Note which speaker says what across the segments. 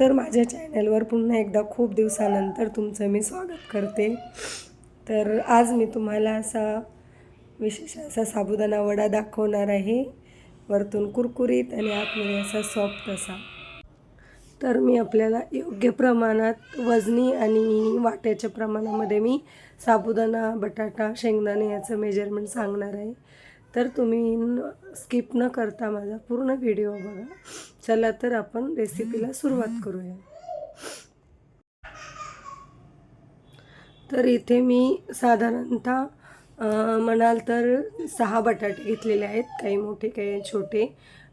Speaker 1: तर माझ्या चॅनलवर पुन्हा एकदा खूप दिवसानंतर तुमचं मी स्वागत करते. तर आज मी तुम्हाला असा विशेष असा साबुदाणा वडा दाखवणार आहे. वरतून कुरकुरीत आणि आतमध्ये असा सॉफ्ट असा. तर मी आपल्याला योग्य प्रमाणात वजनी आणि वाट्याच्या प्रमाणामध्ये मी साबुदाणा बटाटा शेंगदाणे याचं मेजरमेंट सांगणार आहे. तर तुम्ही स्किप न करता माझा पूर्ण व्हिडिओ बघा. चला तर आपण रेसिपीला सुरुवात करूया. तर इथे मी साधारणतः म्हणाल तर सहा बटाटे घेतलेले आहेत. काही मोठे काही छोटे.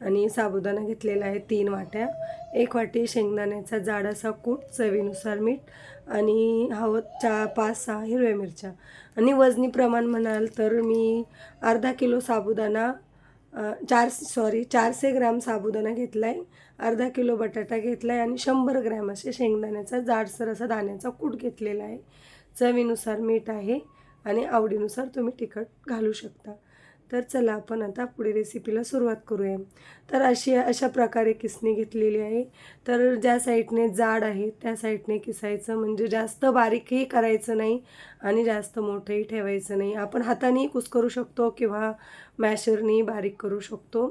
Speaker 1: आणि साबुदाणा घेतलेला आहे तीन वाट्या. एक वाटी शेंगदाण्याचा जाड असा कूट चवीनुसार मीठ आणि हवं चा पाच सहा हिरव्या मिरच्या. आणि वजनी प्रमाण म्हणाल तर मी अर्धा किलो साबुदाणा चार सॉरी चारशे ग्रॅम साबुदाणा घेतला आहे अर्धा किलो बटाटा घेतला आहे आणि शंभर ग्रॅम असे शेंगदाण्याचा जाडसर असा दाण्याचा कूट घेतलेला आहे. चवीनुसार मीठ आहे आणि आवडीनुसार तुम्ही तिखट घालू शकता. तर चला आपण आता पुढे रेसिपीला सुरुवात करूया. तर अशी अशा प्रकारे किसणी घेतलेली आहे. तर ज्या साईडने जाड आहे त्या साईडने किसायचं. म्हणजे जास्त बारीकही करायचं नाही आणि जास्त मोठंही ठेवायचं नाही. आपण हातानेही कुस्करू शकतो किंवा मॅशरनी बारीक करू शकतो.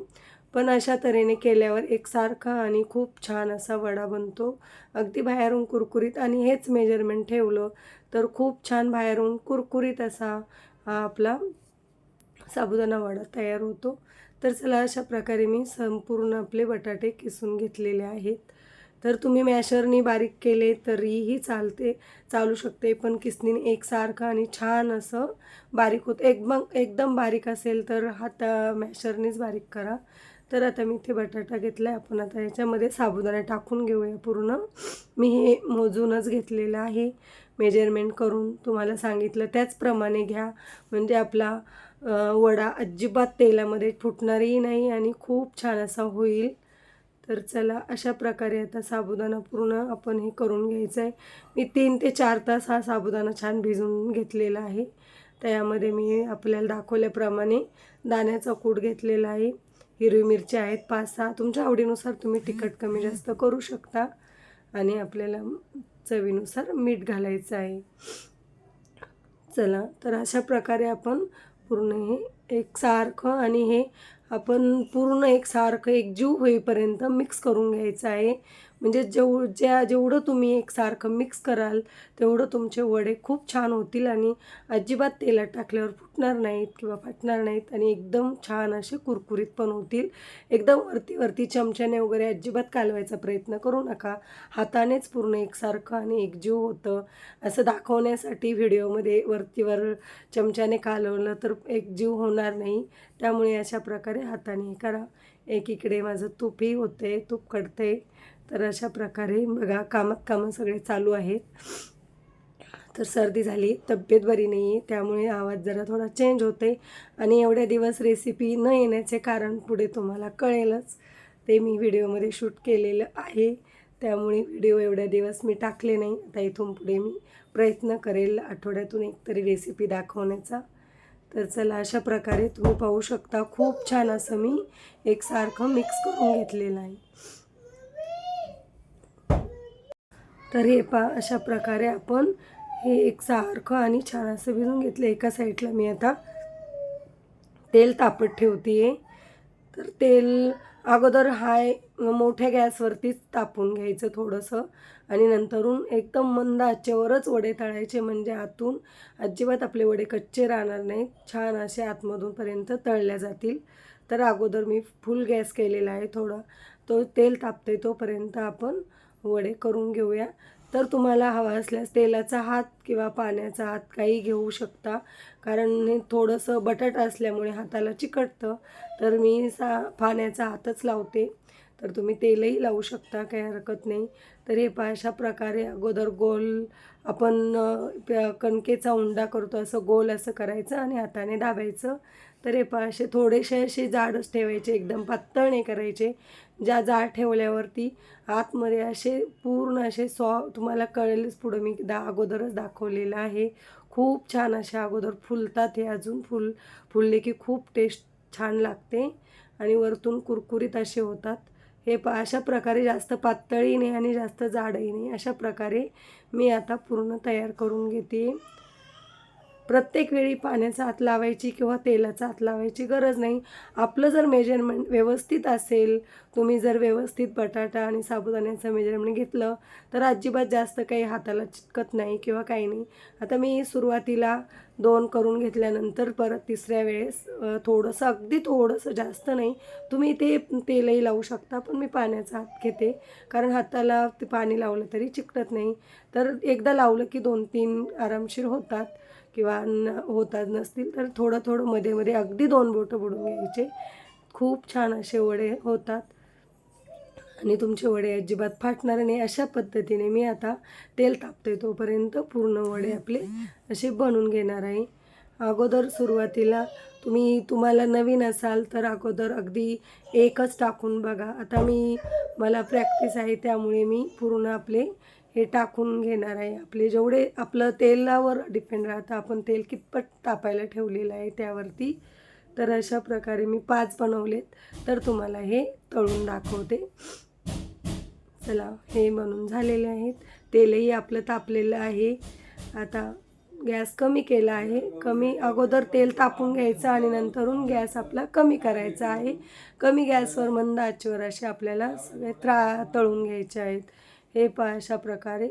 Speaker 1: पण अशा तऱ्हेने केल्यावर एकसारखा आणि खूप छान असा वडा बनतो. अगदी बाहेरून कुरकुरीत आणि हेच मेजरमेंट ठेवलं तर खूप छान बाहेरून कुरकुरीत असा हा आपला साबुदाणा वडा तयार होतो. तर चला अशा प्रकारे मी संपूर्ण आपले बटाटे किसून घेतलेले आहेत. तर तुम्ही मॅशरनी बारीक केले तरीही चालते चालू शकते. पण किसनीने एकसारखं आणि छान असं बारीक होतं एकदम एकदम बारीक असेल तर हात मॅशरनीच बारीक करा. तर आता मी इथे बटाटा घेतला आहे आपण आता याच्यामध्ये साबुदाणा टाकून घेऊया पूर्ण. मी हे मोजूनच घेतलेलं आहे. मेजरमेंट करून तुम्हाला सांगितलं. त्याचप्रमाणे घ्या. म्हणजे आपला वडा अजिबात तेलामध्ये फुटणारही नाही आणि खूप छान असा होईल. तर चला अशा प्रकारे आता साबुदाणा पूर्ण आपण हे करून घ्यायचं आहे. मी तीन ते चार तास हा साबुदाणा छान भिजवून घेतलेला आहे. त्यामध्ये मी आपल्याला दाखवल्याप्रमाणे दाण्याचा कूट घेतलेला आहे. हिरवी मिरची आहेत पाच सहा. तुमच्या आवडीनुसार तुम्ही तिखट कमी जास्त करू शकता. आणि आपल्याला चवीनुसार मीठ घालायचं आहे. चला तर अशा प्रकारे आपण पूर्ण हे एकसारखं आणि हे आपण पूर्ण एकसारखं एकजीव होईपर्यंत मिक्स करून घ्यायचं आहे. म्हणजे जेव ज्या जेवढं तुम्ही एकसारखं मिक्स कराल तेवढं तुमचे वडे खूप छान होतील आणि अजिबात तेलात टाकल्यावर फुटणार नाहीत किंवा फाटणार नाहीत आणि एकदम छान असे कुरकुरीत पण होतील. एकदम वरती वरती चमच्याने वगैरे अजिबात कालवायचा प्रयत्न करू नका. हातानेच पूर्ण एकसारखं आणि एकजीव होतं. असं दाखवण्यासाठी व्हिडिओमध्ये वरतीवर चमच्याने कालवलं तर एकजीव होणार नाही. त्यामुळे अशा प्रकारे हाताने करा. एकीकडे माझं तूपही होते तूप कडते तर अशा प्रकारे बघा कामात कामं सगळे चालू आहेत. तर सर्दी झाली तब्येत बरी नाही आहे त्यामुळे आवाज जरा थोडा चेंज होते आणि एवढ्या दिवस रेसिपी न येण्याचे कारण पुढे तुम्हाला कळेलच. ते मी व्हिडिओमध्ये शूट केलेलं आहे. त्यामुळे व्हिडिओ एवढ्या दिवस मी टाकले नाही. आता इथून पुढे मी प्रयत्न करेल आठवड्यातून एक तरी रेसिपी दाखवण्याचा. तर चला अशा प्रकारे तुम्ही पाहू शकता. खूप छान असं मी एकसारखं मिक्स करून घेतलेलं आहे. तर हे पा अशा प्रकारे आपण हे एकसारखं आणि छान असं भिजून घेतलं. एका साईडला मी आता तेल तापत ठेवते आहे तर तेल अगोदर हाय मोठ्या गॅसवरतीच तापून घ्यायचं थोडंसं. आणि नंतरून एकदम मंद आचेवरच वडे तळायचे म्हणजे आतून अजिबात आपले वडे कच्चे राहणार नाहीत. छान असे आतमधूनपर्यंत तळल्या जातील. तर अगोदर मी फुल गॅस केलेला आहे थोडा. तो तेल तापते तोपर्यंत आपण वडे करून घेऊया. तर तुम्हाला हवा असल्यास तेलाचा हात किंवा पाण्याचा हात काही घेऊ शकता. कारण हे थोडंसं बटाटा असल्यामुळे हाताला चिकटतं. तर मी सा पाण्याचा हातच लावते. तर तुम्ही तेलही लावू शकता काही हरकत नाही. तर हे पहा अशा प्रकारे अगोदर गोल आपण कणकेचा उंडा करतो. असं गोल असं करायचं आणि हाताने दाबायचं. तर हे पहा असे थोडेसे असे जाडच ठेवायचे. एकदम पातळ नाही करायचे. ज्या जाड ठेवल्यावरती आतमध्ये असे पूर्ण असे सॉ तुम्हाला कळेलच पुढं मी दा अगोदरच दाखवलेलं आहे. खूप छान असे अगोदर फुलतात हे अजून फुल फुलले की खूप टेस्ट छान लागते आणि वरतून कुरकुरीत असे होतात. हे प अशा प्रकारे जास्त पातळही नाही आणि जास्त जाडही नाही अशा प्रकारे मी आता पूर्ण तयार करून घेते. प्रत्येक वेळी पाण्याचा हात लावायची किंवा तेलाचा हात लावायची गरज नाही. आपलं जर मेजरमेंट व्यवस्थित असेल तुम्ही जर व्यवस्थित बटाटा आणि साबुदाण्याचं मेजरमेंट घेतलं तर अजिबात जास्त काही हाताला चिटकत नाही किंवा काही नाही. आता मी सुरुवातीला दोन करून घेतल्यानंतर परत तिसऱ्या वेळेस थोडंसं अगदी थोडंसं जास्त नाही. तुम्ही ते तेलही लावू शकता पण मी पाण्याचा हात घेते. कारण हाताला ते पाणी लावलं तरी चिकटत नाही. तर एकदा लावलं की दोन तीन आरामशीर होतात. किंवा न होतात नसतील तर थोडं थोडं मध्ये मध्ये अगदी दोन बोटं बुडून घ्यायचे. खूप छान असे वडे होतात. आणि तुमचे वडे अजिबात फाटणार नाही. अशा पद्धतीने मी आता तेल तापते तोपर्यंत पूर्ण वडे आपले असे बनवून घेणार आहे. अगोदर सुरुवातीला तुम्ही तुम्हाला नवीन असाल तर अगोदर अगदी एकच टाकून बघा. आता मी मला प्रॅक्टिस आहे त्यामुळे मी पूर्ण आपले हे टाकून घेणार आहे. आपले जेवढे आपलं तेलावर डिपेंड राहतं. आपण तेल कितपत तापायला ठेवलेलं आहे त्यावरती. तर अशा प्रकारे मी पाच बनवलेत. तर तुम्हाला हे तळून दाखवते. चला हे बनून झालेले आहेत. तेलही आपलं तापलेलं आहे. आता गॅस कमी केला आहे. कमी अगोदर तेल तापून घ्यायचं आणि नंतरून गॅस आपला कमी करायचा आहे. कमी गॅसवर मंद आचेवर असे आपल्याला सगळे त्रा तळून घ्यायचे आहेत. हे पहा अशा प्रकारे.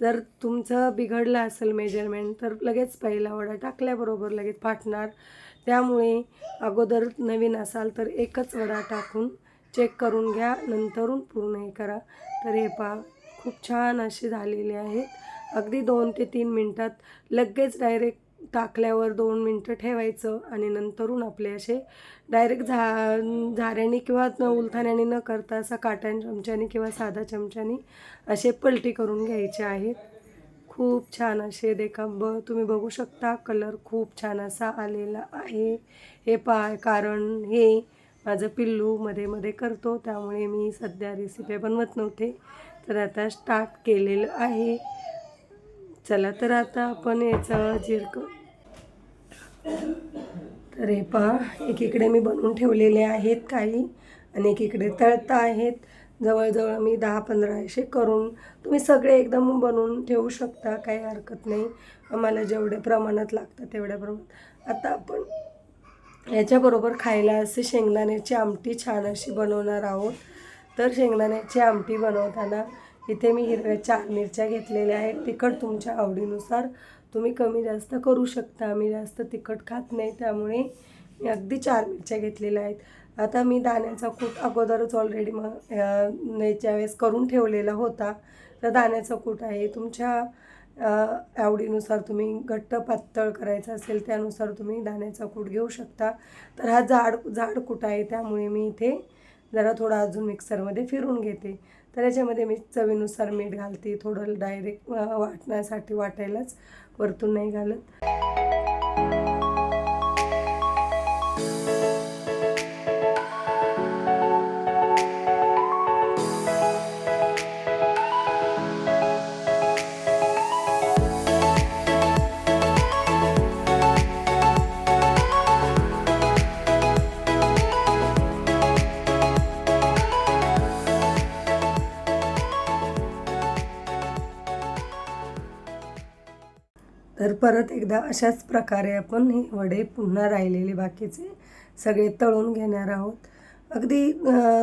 Speaker 1: जर तुमचं बिघडलं असेल मेजरमेंट तर लगेच पहिला वडा टाकल्याबरोबर लगेच फाटणार. त्यामुळे अगोदर नवीन असाल तर एकच वडा टाकून चेक करून घ्या. नंतरून पूर्ण हे करा. तर हे पहा खूप छान असे झालेले आहेत. अगदी दोन ते तीन मिनटात लगेच डायरेक्ट टाकल्यावर दोन मिनटं ठेवायचं आणि नंतरून आपले असे डायरेक्ट झा झाऱ्याने किंवा न उलथाण्याने न करता असा काट्यान चमच्याने किंवा साधा चमच्याने असे पलटी करून घ्यायचे आहेत. खूप छान असे देखा ब तुम्ही बघू शकता कलर खूप छान असा आलेला आहे. हे पाय कारण हे माझं पिल्लू मध्ये मध्ये करतो त्यामुळे मी सध्या रेसिपी बनवत नव्हते. तर आता स्टार्ट केलेलं आहे. चला तर आता आपण याचा जिरक तर हे पहा एकीकडे मी बनवून ठेवलेले आहेत काही आणि एकीकडे तळता आहेत. जवळजवळ मी दहा पंधरा असे करून तुम्ही सगळे एकदम बनवून ठेवू शकता काही हरकत नाही. आम्हाला जेवढ्या प्रमाणात लागतं तेवढ्या प्रमाणात. आता आपण याच्याबरोबर खायला असे शेंगदाण्याची आमटी छान अशी बनवणार आहोत. तर शेंगदाण्याची आमटी बनवताना इथे मी हिरव्या चार मिरच्या घेतलेल्या आहेत. तिखट तुमच्या आवडीनुसार तुम्ही कमी जास्त करू शकता. मी जास्त तिखट खात नाही त्यामुळे मी अगदी चार मिरच्या घेतलेल्या आहेत. आता मी दाण्याचा कूट अगोदरच ऑलरेडी मग याच्या वेळेस करून ठेवलेला होता. तर दाण्याचा कूट आहे. तुमच्या आवडीनुसार तुम्ही घट्ट पातळ करायचं असेल त्यानुसार तुम्ही दाण्याचा कूट घेऊ शकता. तर हा जाड जाड कूट आहे. त्यामुळे मी इथे जरा थोडा अजून मिक्सरमध्ये फिरून घेते. तर याच्यामध्ये मी चवीनुसार मीठ घालते. थोडं डायरेक्ट वाटण्यासाठी वाटायलाच वरतून नाही घालत. तर परत एकदा अशाच प्रकारे आपण हे वडे पुन्हा राहिलेले बाकीचे सगळे तळून घेणार आहोत. अगदी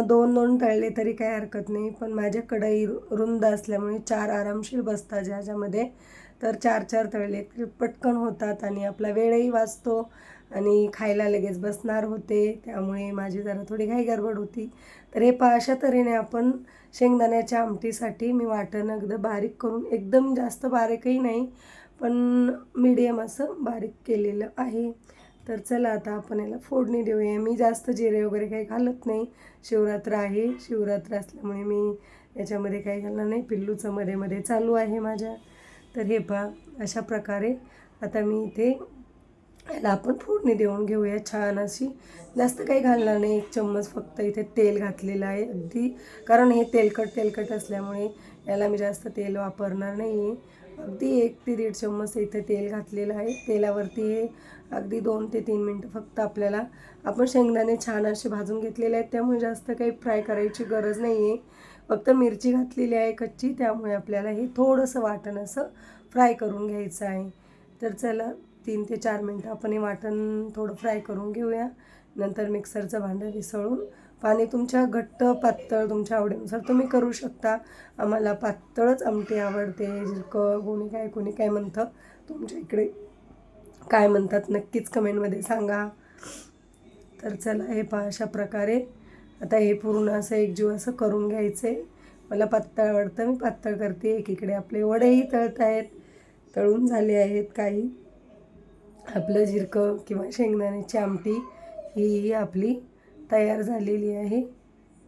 Speaker 1: दोन दोन तळले तरी काही हरकत नाही पण माझ्या कढई रु- रुंद असल्यामुळे चार आरामशीर बसतात ज्याच्यामध्ये तर चार चार तळले की पटकन होतात आणि आपला वेळही वाचतो आणि खायला लगेच बसणार होते. त्यामुळे माझी जरा थोडी घाई गडबड होती. तर हे पहा अशा तऱ्हेने आपण शेंगदाण्याच्या आमटीसाठी मी वाटण अगदी बारीक करून एकदम जास्त बारीकही नाही पण मीडियम असं बारीक केलेलं आहे. तर चला आता आपण याला फोडणी देऊया. मी जास्त जिरे वगैरे काही घालत नाही. शिवरात्र आहे. शिवरात्र असल्यामुळे मी याच्यामध्ये काही घालणार नाही. पिल्लूचं मध्ये मध्ये चालू आहे माझ्या. तर हे पहा अशा प्रकारे आता मी इथे याला आपण फोडणी देऊन घेऊया छान अशी. जास्त काही घालणार नाही. एक चम्मच फक्त इथे तेल घातलेलं आहे अगदी. कारण हे तेलकट तेलकट असल्यामुळे याला मी जास्त तेल वापरणार नाही आहे अगदी एक ते दीड चम्मच इथे तेल घातलेलं आहे. तेलावरती हे अगदी दोन ते तीन मिनटं फक्त आपल्याला आपण शेंगदाणे छान असे भाजून घेतलेले आहेत. त्यामुळे जास्त काही फ्राय करायची गरज नाही आहे फक्त मिरची घातलेली आहे कच्ची त्यामुळे आपल्याला हे थोडंसं वाटण असं फ्राय करून घ्यायचं आहे. तर चला तीन ते चार मिनटं आपण हे वाटण थोडं फ्राय करून घेऊया. नंतर मिक्सरचं भांडं विसळून पाणी तुमच्या घट्ट पातळ तुमच्या आवडीनुसार तुम्ही करू शकता. आम्हाला पातळच आमटी आवडते. जिरकं कोणी काय कोणी काय म्हणतं तुमच्या इकडे काय म्हणतात नक्कीच कमेंटमध्ये सांगा. तर चला हे पहा अशा प्रकारे. आता हे पूर्ण असं एकजीव असं करून घ्यायचं. आहे मला पातळ आवडतं मी पातळ करते. एकीकडे आपले वडेही तळत आहेत. तळून झाले आहेत काही. आपलं जिरकं किंवा शेंगदाण्याची आमटी ही आपली तयार झालेली आहे.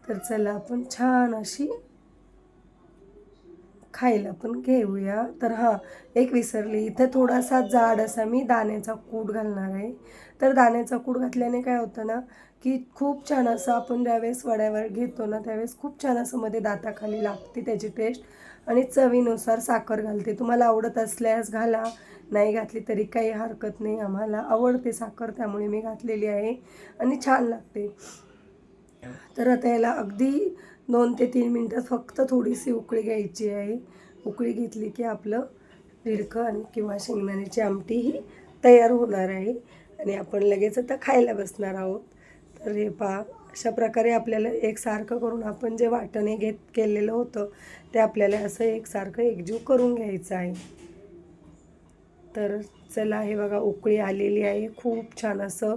Speaker 1: तर चला आपण छान अशी खायला पण घेऊया. तर हां एक विसरली. इथं थोडासा जाड असा मी दाण्याचा कूट घालणार आहे. तर दाण्याचा कूट घातल्याने काय होतं ना की खूप छान असं आपण ज्यावेळेस वड्यावर घेतो ना त्यावेळेस खूप छान असं मध्ये दाताखाली लागते त्याची टेस्ट आणि चवीनुसार साखर घालते. तुम्हाला आवडत असल्यास घाला. नाही घातली तरी काही हरकत नाही. आम्हाला आवडते साखर त्यामुळे मी घातलेली आहे आणि छान लागते. तर आता याला अगदी दोन ते तीन मिनटात फक्त थोडीशी उकळी घ्यायची आहे. उकळी घेतली की आपलं रिडकं आणि किंवा शेंगदाण्याची आमटी ही तयार होणार आहे. आणि आपण लगेच आता खायला बसणार आहोत. तर हे पहा अशा प्रकारे आपल्याला एकसारखं करून आपण जे वाटणे घेत केलेलं होतं ते आपल्याला असं एकसारखं एकजीव करून घ्यायचं आहे. तर चला हे बघा उकळी आलेली आहे. खूप छान असं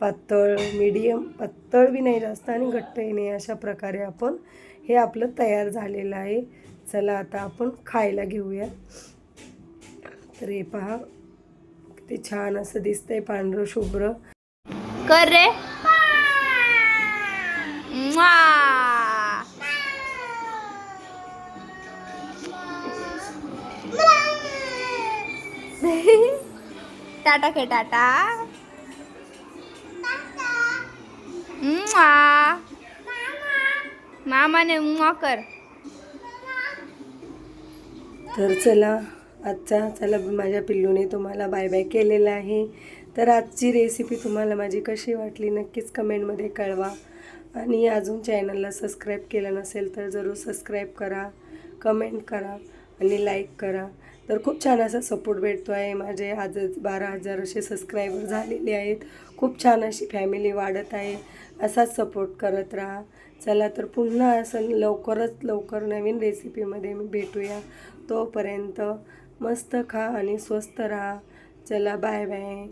Speaker 1: पातळ मीडियम पातळ बी नाही जास्त आणि घट्टही नाही अशा प्रकारे आपण हे आपलं तयार झालेलं आहे. चला आता आपण खायला घेऊया. तर हे पहा किती छान असं दिसतंय पांढरं शुभ्र.
Speaker 2: कर रे. टाटा खे टाटा. मामाने म्वा कर.
Speaker 1: तर चला आजचा चला माझ्या पिल्लूने तुम्हाला बाय बाय केलेलं आहे. तर आजची रेसिपी तुम्हाला माझी कशी वाटली नक्कीच कमेंटमध्ये कळवा. आणि अजून चॅनलला सबस्क्राईब केलं नसेल तर जरूर सबस्क्राईब करा कमेंट करा. आणि लाईक करा. तर खूप छान असा सपोर्ट भेटतो आहे. माझे आजच बारा हजार असे सबस्क्रायबर झालेले आहेत. खूप छान अशी फॅमिली वाढत आहे. असाच सपोर्ट करत राहा. चला तर पुन्हा असं लवकरच लवकर नवीन रेसिपीमध्ये मी भेटूया. तोपर्यंत मस्त खा आणि स्वस्त राहा. चला बाय बाय